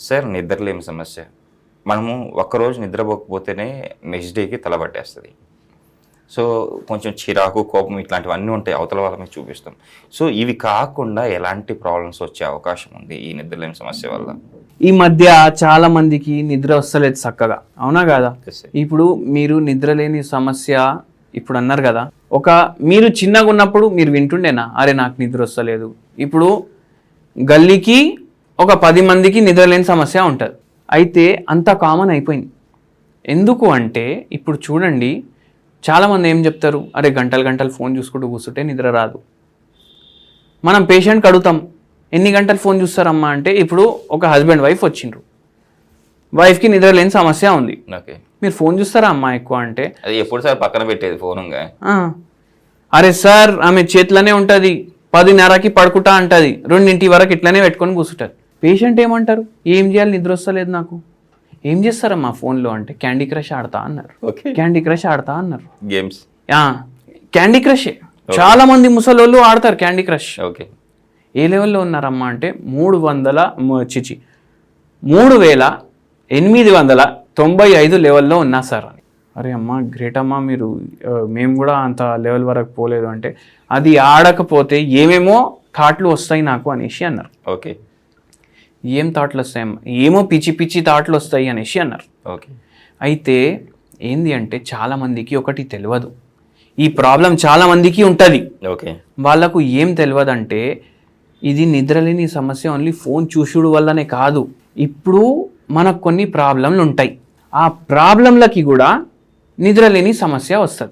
Sir నిద్రలేమి సమస్య. మనము ఒక్కరోజు నిద్రపోకపోతేనే నెక్స్ట్ డేకి తల పట్టేస్తుంది. సో కొంచెం చిరాకు కోపం ఇట్లాంటివన్నీ ఉంటాయి అవతల వాళ్ళ మీద చూపిస్తాం. సో ఇవి కాకుండా ఎలాంటి ప్రాబ్లమ్స్ వచ్చే అవకాశం ఉంది ఈ నిద్రలేని సమస్య వల్ల? ఈ మధ్య చాలా మందికి నిద్ర వస్తలేదు చక్కగా. అవునా కదా. ఇప్పుడు మీరు నిద్రలేని సమస్య ఇప్పుడు అన్నారు కదా. ఒక మీరు చిన్నగా ఉన్నప్పుడు మీరు వింటుండేనా? అరే నాకు నిద్ర వస్తలేదు. ఇప్పుడు గల్లీకి ఒక పది మందికి నిద్రలేని సమస్య ఉంటుంది. అయితే అంత కామన్ అయిపోయింది. ఎందుకు అంటే ఇప్పుడు చూడండి చాలామంది ఏం చెప్తారు? అరే గంటలు గంటలు ఫోన్ చూసుకుంటూ కూర్చుంటే నిద్ర రాదు. మనం పేషెంట్కి అడుగుతాం ఎన్ని గంటలు ఫోన్ చూస్తారమ్మా అంటే ఇప్పుడు ఒక హస్బెండ్ వైఫ్ వచ్చిండ్రు. వైఫ్కి నిద్ర లేని సమస్య ఉంది. ఓకే. మీరు ఫోన్ చూస్తారా అమ్మా ఎక్కువ అంటే? అది ఎప్పుడు సార్ పక్కన పెట్టేది ఫోనుగా "ఆ, అరే సార్ ఆమె చేతిలోనే ఉంటుంది. పదిన్నరకి పడుకుంటా అంటది. రెండింటి వరకు ఇట్లనే పెట్టుకొని కూర్చుంటారు పేషెంట్ ఏమంటారు? ఏం చేయాలి? నిద్ర వస్తలేదు నాకు. ఏం చేస్తారమ్మా ఫోన్లో అంటే క్యాండీ క్రష్ ఆడతా అన్నారు. ఓకే. క్యాండీ క్రష్ ఆడతా అన్నారు. గేమ్స్ "ఆ, క్యాండీ క్రషే చాలా మంది ముసలోళ్ళు ఆడతారు క్యాండీ క్రష్ ఓకే. ఏ లెవెల్లో ఉన్నారమ్మా అంటే మూడు వందల చిచి. మూడు వేల ఎనిమిది వందల తొంభై ఐదు లెవెల్లో ఉన్నా సార్ అని. అరే అమ్మా గ్రేట్ అమ్మా మీరు. మేము కూడా అంత లెవెల్ వరకు పోలేదు అంటే అది ఆడకపోతే ఏమేమో థాట్లు వస్తాయి నాకు అనేసి అన్నారు. ఓకే. ఏం థాట్లు వస్తాయమ్మా ఏమో పిచ్చి పిచ్చి థాట్లు వస్తాయి అనేసి అన్నారు. ఓకే. అయితే ఏంది అంటే చాలామందికి ఒకటి తెలియదు. ఈ ప్రాబ్లం చాలామందికి ఉంటుంది. ఓకే. వాళ్ళకు ఏం తెలియదంటే ఇది నిద్రలేని సమస్య ఓన్లీ ఫోన్ చూసుడు వల్లనే కాదు. ఇప్పుడు మనకు కొన్ని ప్రాబ్లంలు ఉంటాయి. ఆ ప్రాబ్లంలకి కూడా నిద్రలేని సమస్య వస్తుంది.